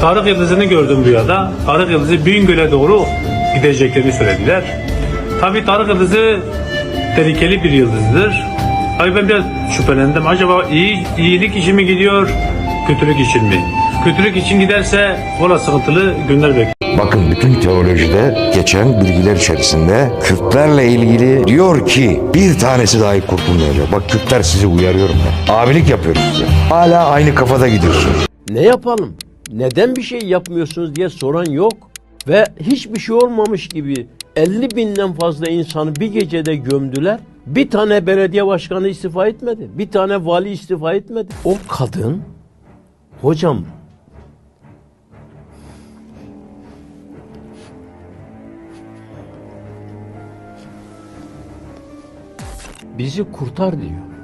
Tarık Yıldızı'nı gördüm rüyada. Tarık Yıldızı Bingöl'e doğru gideceklerini söylediler. Tabii Tarık Yıldızı tehlikeli bir yıldızdır. Ay ben biraz şüphelendim. Acaba iyi iyilik için mi gidiyor, kötülük için mi? Kötülük için giderse valla sıkıntılı günler bekliyor. Bakın bütün teolojide geçen bilgiler içerisinde Kürtlerle ilgili diyor ki bir tanesi dahi kurtulmayacak. Bak Kürtler sizi uyarıyorum ben. Abilik yapıyoruz size. Hala aynı kafada gidiyorsunuz. Ne yapalım? Neden bir şey yapmıyorsunuz diye soran yok. Ve hiçbir şey olmamış gibi 50 binden fazla insanı bir gecede gömdüler. Bir tane belediye başkanı istifa etmedi. Bir tane vali istifa etmedi. O kadın, hocam bizi kurtar diyor.